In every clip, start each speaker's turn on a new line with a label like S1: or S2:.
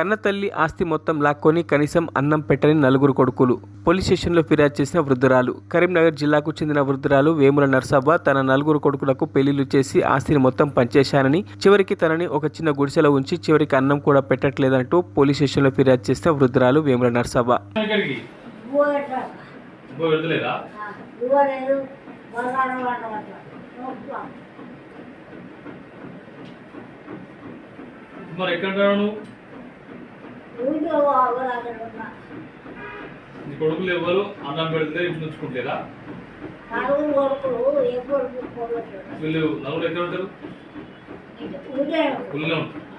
S1: కన్నతల్లి ఆస్తి మొత్తం లాక్కొని కనీసం అన్నం పెట్టని నలుగురు కొడుకులు. పోలీస్ స్టేషన్లో ఫిర్యాదు చేసిన వృద్ధురాలు. కరీంనగర్ జిల్లాకు చెందిన వృద్ధురాలు వేముల నర్సవ్వ తన నలుగురు కొడుకులకు పెళ్ళిళ్ళు చేసి ఆస్తిని మొత్తం పంచేశానని చివరికి తనని ఒక చిన్న గుడిసెలో ఉంచి చివరికి అన్నం కూడా పెట్టట్లేదంటూ పోలీస్ స్టేషన్లో ఫిర్యాదు చేసిన వృద్ధురాలు వేముల నర్సవ్వ
S2: ఇక్కడికి
S3: పోయేట్లా ఉన్నా.
S2: నీ కొడుకులు ఎవరు అన్నం పెడితే ఇంటి ఉంచుకుంటారా
S3: నలుగురు కొడుకులు ఏ కొడుకు పోగొట్టాడు
S2: వీళ్ళు నలుగురు ఎక్కడ ఉంటారు? ఊళ్ళో ఉంటారు.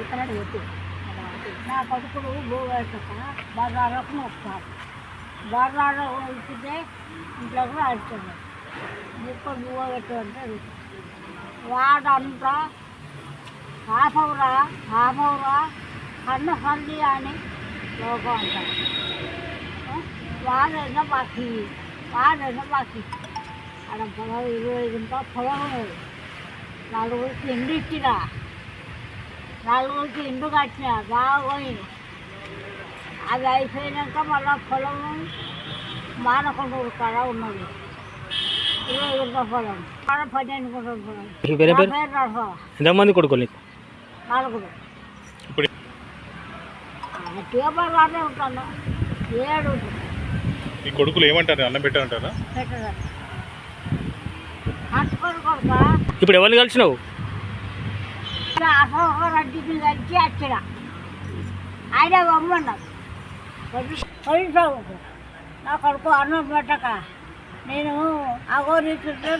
S3: చెప్పినట్టు చెప్పు. నా కొడుకుడు పోగొట్టక బజార్లకు వస్తారు బజార్లో వెళ్తే ఇంట్లోకి రాడుతుంది ముక్కలు నువ్వు పెట్టమంటే వాడంతా హాఫ్ అవరా హాఫ్ అవరా కన్న హల్లి అని లోకం అంటారు. వాడైనా బాకీ వాడైనా బాకీ అక్కడ పొలం ఇరవై గుంట పొలం నలుగురు నలుగురికి ఇచ్చినా నలుగురికి ఇండు కట్టిన బాగా పోయింది అది అయిపోయినాక మళ్ళా పొలం మానకొండూరు కాడ ఉన్నది. ఇరవై గుంట పొలం. ఆడ పన్నెండు గుంటల పొలం.
S1: నీ పేరు
S3: నా పేరు నరసరావు.
S1: ఎంతమంది కొడుకులు నీకు?
S3: నలుగురు.
S2: ఇప్పుడు
S3: ట్యూబర్లానే ఉంటాను. ఏడు.
S2: ఈ కొడుకులు ఏమంటారు? అన్నం పెట్టారంటారా?
S1: ఇప్పుడు ఎవరిని కలిసినావు?
S3: అసలు రెడ్డికి కలిసి వచ్చిన. ఆయన బొమ్మన్నాడు పోలీసు నా కొడుకు అన్నం పెట్టక. నేను అగోరిస్తుంటే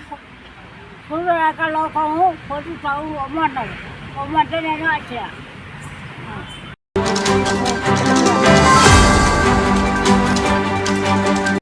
S3: సూర్యరేఖ లోకము పొద్దుతావు బొమ్మన్నాడు బొమ్మంటే నేను వచ్చిన.